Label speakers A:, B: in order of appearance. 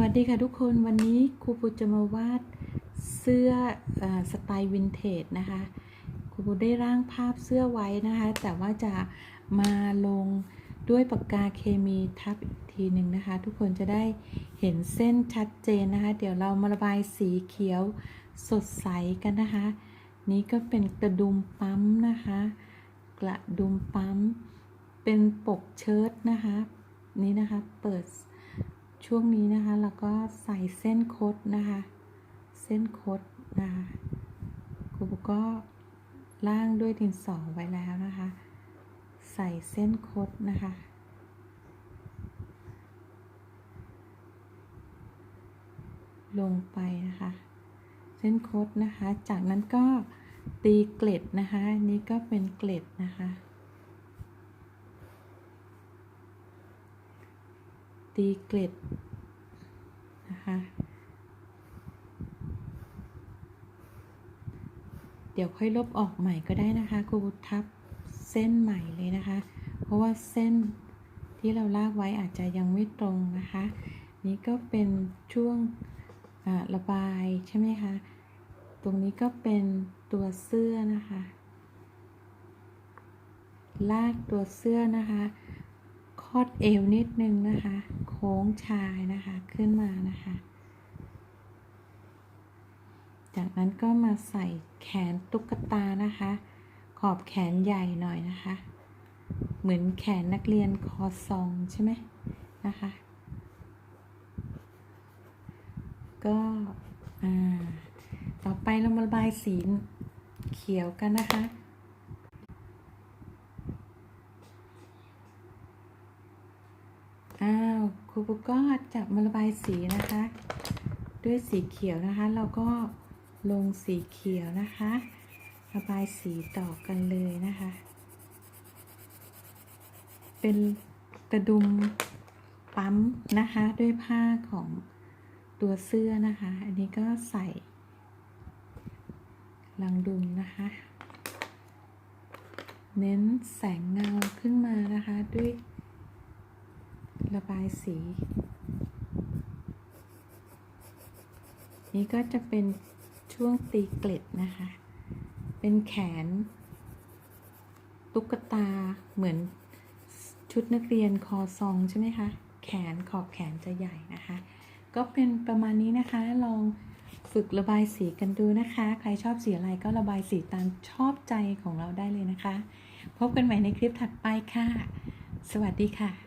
A: วัสดีค่ะทุกคนวันนี้ครูปูจะมาวาดเสื้ออสไตล์วินเทจนะคะครูปูได้ร่างภาพเสื้อไว้นะคะ แต่ว่าจะมาลงด้วยปากกาเคมีทับอีกทีหนึ่งนะคะ ทุกคนจะได้เห็นเส้นชัดเจนนะคะ เดี๋ยวเรามาระบายสีเขียวสดใสกันนะคะ นี้ก็เป็นกระดุมปั๊มนะคะ กระดุมปั๊มเป็นปกเชิ้ตนะคะ นี่นะคะเปิด ช่วงนี้นะคะแล้วก็ใส่เส้นคดนะคะ เส้นคดนะคะครูก็ล่างด้วยดินสอไว้แล้วนะคะ ใส่เส้นคดนะคะลงไปนะคะ เส้นคดนะคะ จากนั้นก็ตีเกล็ดนะคะนนี้ก็เป็นเกล็ดนะคะ ตีเกล็ดนะคะ เดี๋ยวค่อยลบออกใหม่ก็ได้นะคะครูทับเส้นใหม่เลยนะคะ เพราะว่าเส้นที่เราลากไว้อาจจะยังไม่ตรงนะคะ นี่ก็เป็นช่วงระบายใช่ไหมคะ ตรงนี้ก็เป็นตัวเสื้อนะคะ ลากตัวเสื้อนะคะ คอดเอวนิดนึงนะคะ ค้งชายนะคะ ขึ้นมานะคะ จากนั้นก็มาใส่แขนตุ๊กตานะคะ ขอบแขนใหญ่หน่อยนะคะ เหมือนแขนนักเรียนคอซองใช่ไหมนะคะ ก็อ่าต่อไปเรามาระบายสีเขียวกันนะคะอ้า ครูปุ๊กก็จับมาระบายสีนะคะ ด้วยสีเขียวนะคะ เราก็ลงสีเขียวนะคะ ระบายสีต่อกันเลยนะคะ เป็นกระดุมปั๊มนะคะ ด้วยผ้าของตัวเสื้อนะคะ อันนี้ก็ใส่ลังดุมนะคะ เน้นแสงเงาขึ้นมานะคะด้วย ระบายสี นี่ก็จะเป็นช่วงตีเกล็ดนะคะ เป็นแขน ตุ๊กตาเหมือนชุดนักเรียนคอซองใช่ไหมคะ แขนขอบแขนจะใหญ่นะคะ ก็เป็นประมาณนี้นะคะ ลองฝึกระบายสีกันดูนะคะ ใครชอบสีอะไรก็ระบายสีตามชอบใจของเราได้เลยนะคะ พบกันใหม่ในคลิปถัดไปค่ะ สวัสดีค่ะ